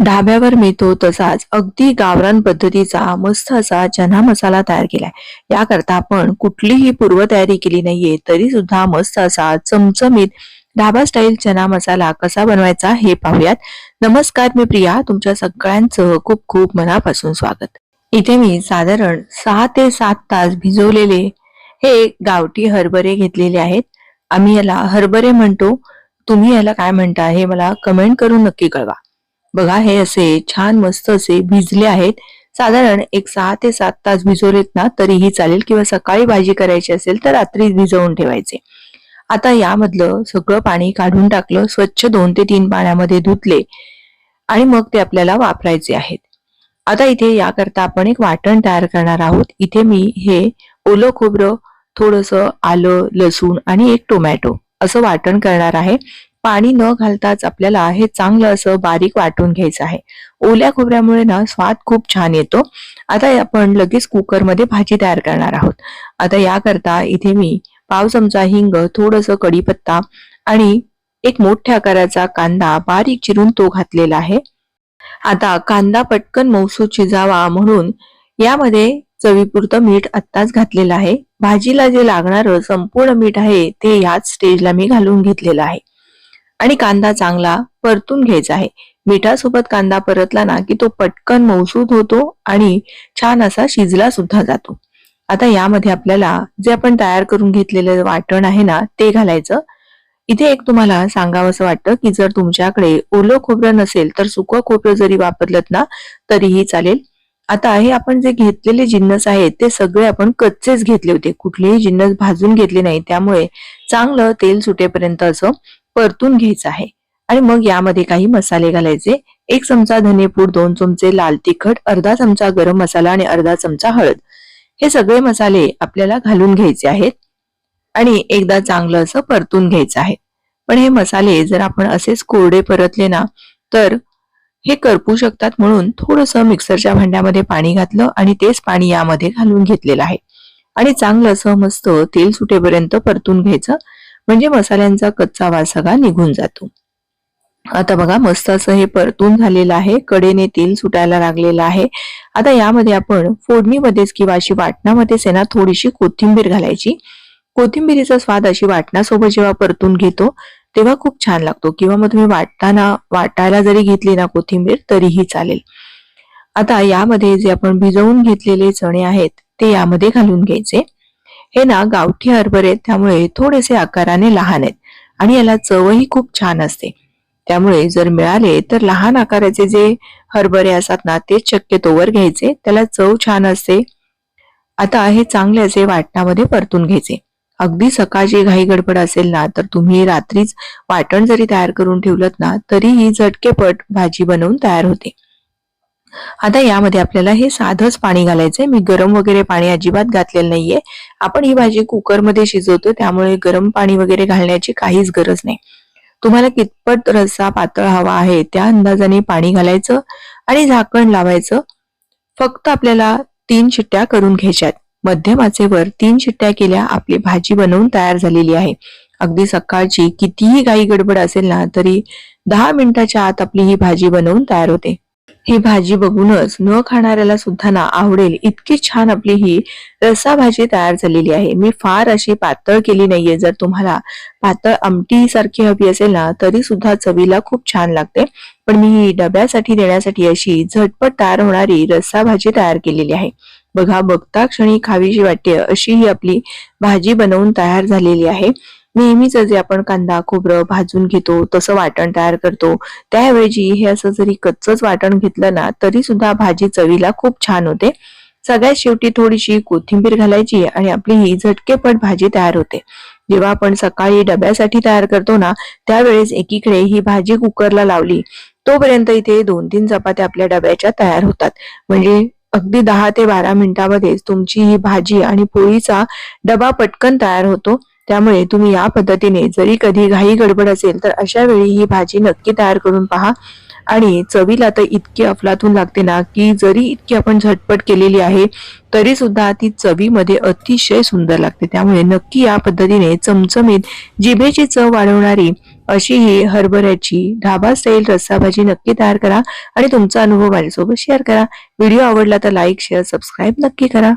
ढाब्यावर मिळतो तसाच अगदी गावरान पद्धतीचा मस्त असा चना मसाला तयार केलाय. याकरता आपण कुठलीही पूर्वतयारी केली नाहीये तरी सुद्धा मस्त असा चमचमीत ढाबा स्टाईल चना मसाला कसा बनवायचा हे पाहूयात. नमस्कार मी प्रिया तुमच्या सगळ्यांचं खूप खूप मनापासून स्वागत. इथे मी साधारण सहा ते सात तास भिजवलेले हे गावठी हरभरे घेतलेले आहेत. आम्ही याला हरभरे म्हणतो. तुम्ही याला काय म्हणता हे मला कमेंट करून नक्की कळवा. बघा हे असे छान मस्त असे भिजले आहेत. साधारण एक सहा ते सात तास भिजवलेत ना तरीही चालेल. किंवा सकाळी भाजी करायची असेल तर रात्री भिजवून ठेवायचे. आता यामधलं सगळं पाणी काढून टाकलं स्वच्छ दोन ते तीन पाण्यामध्ये धुतले आणि मग ते आपल्याला वापरायचे आहेत. आता इथे याकरता आपण एक वाटण तयार करणार आहोत. इथे मी हे ओलं खोबरं थोडस आलं लसूण आणि एक टोमॅटो असं वाटण करणार आहे. पाणी न घालताच आपल्याला हे चांगलं असं बारीक वाटून घ्यायचं आहे. ओल्या खोबऱ्यामुळे ना स्वाद खूप छान येतो. आता आपण लगेच कुकरमध्ये भाजी तयार करणार आहोत. आता याकरता इथे मी पाव चमचा हिंग थोडस कढीपत्ता आणि एक मोठ्या आकाराचा कांदा बारीक चिरून तो घातलेला आहे. आता कांदा पटकन मौसू शिजावा म्हणून यामध्ये चवीपुरतं मीठ आत्ताच घातलेलं आहे. भाजीला जे लागणारं संपूर्ण मीठ आहे ते याच स्टेजला मी घालून घेतलेलं आहे. आणि कांदा चांगला परतून घ्यायचा आहे. मिठासोबत कांदा परतला ना की तो पटकन मौसूद होतो आणि छान असा शिजला सुद्धा जातो. आता यामध्ये आपल्याला जे आपण तयार करून घेतलेलं वाटण आहे ना ते घालायचं. इथे एक तुम्हाला सांगावं असं वाटतं की जर तुमच्याकडे ओलं खोबरं नसेल तर सुकं खोबरं जरी वापरलं ना तरीही चालेल. आता हे आपण जे घेतलेले जिन्नस आहेत ते सगळे आपण कच्चेच घेतले होते. कुठलेही जिन्नस भाजून घेतले नाही. त्यामुळे चांगलं तेल सुटेपर्यंत असं परतून घ्यायचं आहे. आणि मग यामध्ये काही मसाले घालायचे. एक चमचा धनेपूड दोन चमचे लाल तिखट अर्धा चमचा गरम मसाला आणि अर्धा चमचा हळद. हे सगळे मसाले आपल्याला घालून घ्यायचे आहेत. आणि एकदा चांगलं असं परतून घ्यायचं आहे. पण हे मसाले जर आपण असेच कोरडे परतले ना तर हे करपू शकतात म्हणून थोडस मिक्सरच्या भांड्यामध्ये पाणी घातलं आणि तेच पाणी यामध्ये घालून घेतलेलं आहे. आणि चांगलं असं मस्त तेल सुटेपर्यंत परतून घ्यायचं. म्हणजे मसाल्यांचा कच्चा वास सगळा निघून जातो. आता बघा मस्त असं हे परतून झालेलं आहे. कडेने तेल सुटायला लागलेलं आहे. आता यामध्ये आपण फोडणीमध्येच किंवा अशी वाटणामध्येच आहे ना थोडीशी कोथिंबीर घालायची. कोथिंबीरीचा स्वाद अशी वाटणासोबत जेव्हा परतून घेतो तेव्हा खूप छान लागतो. किंवा मग तुम्ही वाटताना वाटायला जरी घेतली ना कोथिंबीर तरीही चालेल. आता यामध्ये जे आपण भिजवून घेतलेले चणे आहेत ते यामध्ये घालून घ्यायचे. हे ना गावठी हरभरे त्यामुळे थोडेसे आकाराने लहान आहेत आणि याला चवही खूप छान असते. त्यामुळे जर मिळाले तर लहान आकाराचे जे हरभरे असतात ना तेच शक्यतोवर घ्यायचे. त्याला चव छान असते. आता हे चांगले असे वाटणामध्ये परतून घ्यायचे. अगदी सकाळची घाई गडबड असेल ना तर तुम्ही रात्रीच वाटण जरी तयार करून ठेवलं ना तरीही झटकेपट भाजी बनवून तयार होते. आता यामध्ये आपल्याला हे साधच पाणी घालायचंय. मी गरम वगैरे पाणी अजिबात घातलेलं नाहीये. आपण ही भाजी कुकरमध्ये शिजवतो त्यामुळे गरम पाणी वगैरे घालण्याची काहीच गरज नाही. तुम्हाला कितपत रस्सा पातळ हवा आहे त्या अंदाजाने पाणी घालायचं आणि झाकण लावायचं. फक्त आपल्याला तीन शिट्ट्या करून घ्यायच्यात. मध्यमाचेवर तीन शिट्ट्या केल्या आपली भाजी बनवून तयार झालेली आहे. अगदी सकाळची कितीही गाई गडबड असेल ना तरी दहा मिनिटाच्या आत आपली ही भाजी बनवून तयार होते. ही भाजी बघूनच न खाणाऱ्याला सुद्धा ना आवडेल. इतकी छान आपली ही रसा भाजी तयार झालेली आहे. मी फार अशी पातळ केली नाहीये. जर तुम्हाला पातळ आमटी सारखी हवी असेल ना तरी सुद्धा चवीला खूप छान लागते. पण मी ही डब्यासाठी देण्यासाठी अशी झटपट तयार होणारी रस्सा भाजी तयार केलेली आहे. बघा बघता क्षणी खावीशी वाटते अशी ही आपली भाजी बनवून तयार झालेली आहे. नेहमीच जे आपण कांदा खोबरं भाजून घेतो तसं वाटण तयार करतो. त्याऐवजी हे असं जरी कच्चच वाटण घेतलं ना तरी सुद्धा भाजी चवीला खूप छान होते. सगळ्यात शेवटी थोडीशी कोथिंबीर घालायची आणि आपली ही झटकेपट भाजी तयार होते. जेव्हा आपण सकाळी डब्यासाठी तयार करतो ना त्यावेळेस एकीकडे ही भाजी कुकरला लावली. तोपर्यंत इथे दोन तीन चपात्या आपल्या डब्याच्या तयार होतात. म्हणजे अगदी दहा ते बारा मिनिटांमध्येच तुमची ही भाजी आणि पोळीचा डबा पटकन तयार होतो. त्यामुळे तुम्ही या पद्धतीने जरी कधी घाई गडबड असेल तर अशा वेळी ही भाजी नक्की तयार करून पहा. आणि चवीला तर इतकी अफलातून लागते ना की जरी इतकी आपण झटपट केलेली आहे तरी सुद्धा ती चवीमध्ये अतिशय सुंदर लागते. त्यामुळे नक्की या पद्धतीने चमचमीत जिभेची चव वाढवणारी अशी ही हरभऱ्याची ढाबा स्टाईल रस्सा भाजी नक्की तयार करा आणि तुमचा अनुभव माझ्यासोबत शेअर करा. व्हिडिओ आवडला तर लाईक शेअर सबस्क्राईब नक्की करा.